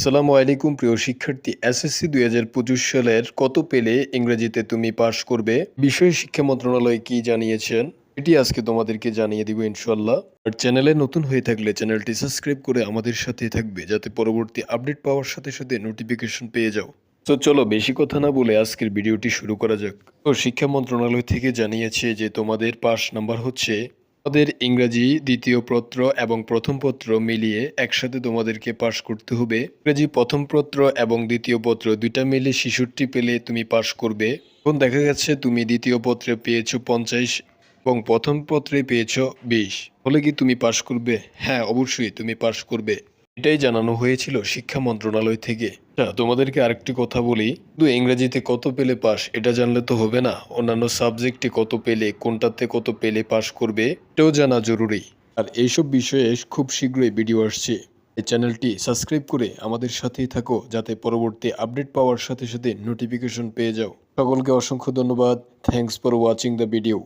আসসালামু আলাইকুম, প্রিয় শিক্ষার্থী। এসএসসি দুই হাজার পঁচিশ সালের কত পেলে ইংরেজিতে তুমি পাশ করবে? বিষয় শিক্ষা মন্ত্রণালয় কি জানিয়েছেন? এটি আজকে তোমাদেরকে জানিয়ে দিব ইনশাল্লাহ আর চ্যানেলে নতুন হয়ে থাকলে চ্যানেলটি সাবস্ক্রাইব করে আমাদের সাথে থাকবে, যাতে পরবর্তী আপডেট পাওয়ার সাথে সাথে নোটিফিকেশন পেয়ে যাও। তো চলো, বেশি কথা না বলে আজকের ভিডিওটি শুরু করা যাক। তো শিক্ষা মন্ত্রণালয় থেকে জানিয়েছে যে তোমাদের পাস নাম্বার হচ্ছে তোমাদের ইংরাজি দ্বিতীয় পত্র এবং প্রথম পত্র মিলিয়ে একসাথে তোমাদেরকে পাশ করতে হবে। ইংরাজি প্রথম পত্র এবং দ্বিতীয় পত্র দুইটা মিলে শিশুটি পেলে তুমি পাশ করবে। এখন দেখা গেছে তুমি দ্বিতীয় পত্রে পেয়েছ পঞ্চাশ এবং প্রথম পত্রে পেয়েছ বিশ। বলে কি তুমি পাশ করবে? হ্যাঁ অবশ্যই তুমি পাশ করবে। এটাই জানানো হয়েছিল শিক্ষা মন্ত্রণালয় থেকে। তোমাদেরকে আরেকটি কথা বলি। শুধু ইংরেজিতে কত পেলে পাস? এটা জানলে তো হবে না। অন্যান্য সাবজেক্টে কত পেলে, কোনটাতে কত পেলে পাস করবে, এটাও জানা জরুরি। আর এইসব বিষয়ে খুব শীঘ্রই ভিডিও আসছে। এই চ্যানেলটি সাবস্ক্রাইব করে আমাদের সাথেই থাকো, যাতে পরবর্তী আপডেট পাওয়ার সাথে সাথে নোটিফিকেশন পেয়ে যাও। সকলকে অসংখ্য ধন্যবাদ। Thanks for watching the video